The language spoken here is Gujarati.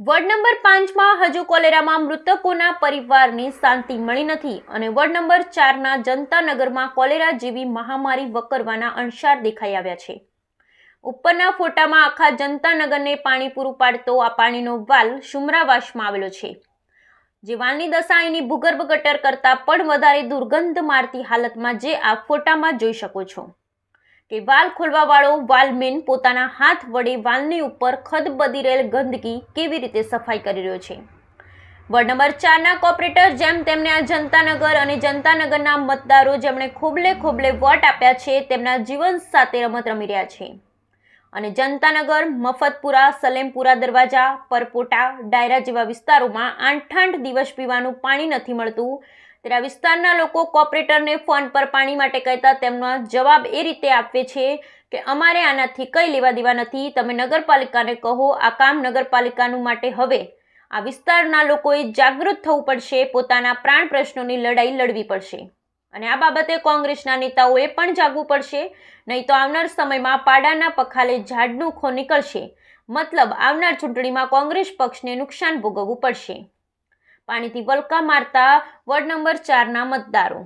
વોર્ડ નંબર પાંચમાં હજુ કોલેરામાં મૃતકોના પરિવારને શાંતિ મળી નથી અને વોર્ડ નંબર ચારના જનતાનગરમાં કોલેરા જેવી મહામારી વકરવાના અંશાર દેખાઈ આવ્યા છે. ઉપરના ફોટામાં આખા જનતાનગરને પાણી પૂરું પાડતો આ પાણીનો વાલ શુમરાવાસમાં આવેલો છે. જે વાલની દશા એની ભૂગર્ભ ગટર કરતાં પણ વધારે દુર્ગંધ મારતી હાલતમાં જે આ ફોટામાં જોઈ શકો છો. કે વાલ ખોલવાવાળો વાલમેન પોતાના હાથ વડે વાલની ઉપર ખદબદી રહેલ ગંદકી કેવી રીતે સફાઈ કરી રહ્યો છે? વોર્ડ નંબર ચારના કોર્પોરેટર જેમ તેમને આ જનતાનગર અને જનતાનગરના મતદારો જેમણે ખોબલે ખોબલે વોટ આપ્યા છે, તેમના જીવન સાથે રમત રમી રહ્યા છે. અને જનતાનગર, મફતપુરા, સલેમપુરા દરવાજા, પરપોટા, ડાયરા જેવા વિસ્તારોમાં આઠ આઠ દિવસ પીવાનું પાણી નથી મળતું. ત્યારે વિસ્તારના લોકો કોર્પોરેટરને ફોન પર પાણી માટે કહેતા તેમનો જવાબ એ રીતે આપે છે કે, અમારે આનાથી કંઈ લેવા દેવા નથી. તમે નગરપાલિકાને કહો, આ કામ નગરપાલિકાનું માટે હવે. આ વિસ્તારના લોકોએ જાગૃત થવું પડશે, પોતાના પ્રાણ પ્રશ્નોની લડાઈ લડવી પડશે. અને આ બાબતે કોંગ્રેસના નેતાઓએ પણ જાગવું પડશે, નહીં તો આવનાર સમયમાં પાડાના પખાલે ઝાડનું ખો નીકળશે. મતલબ, આવનાર ચૂંટણીમાં કોંગ્રેસ પક્ષને નુકસાન ભોગવવું પડશે. પાણીથી વલકા મારતા વોર્ડ નંબર ચારના મતદારો.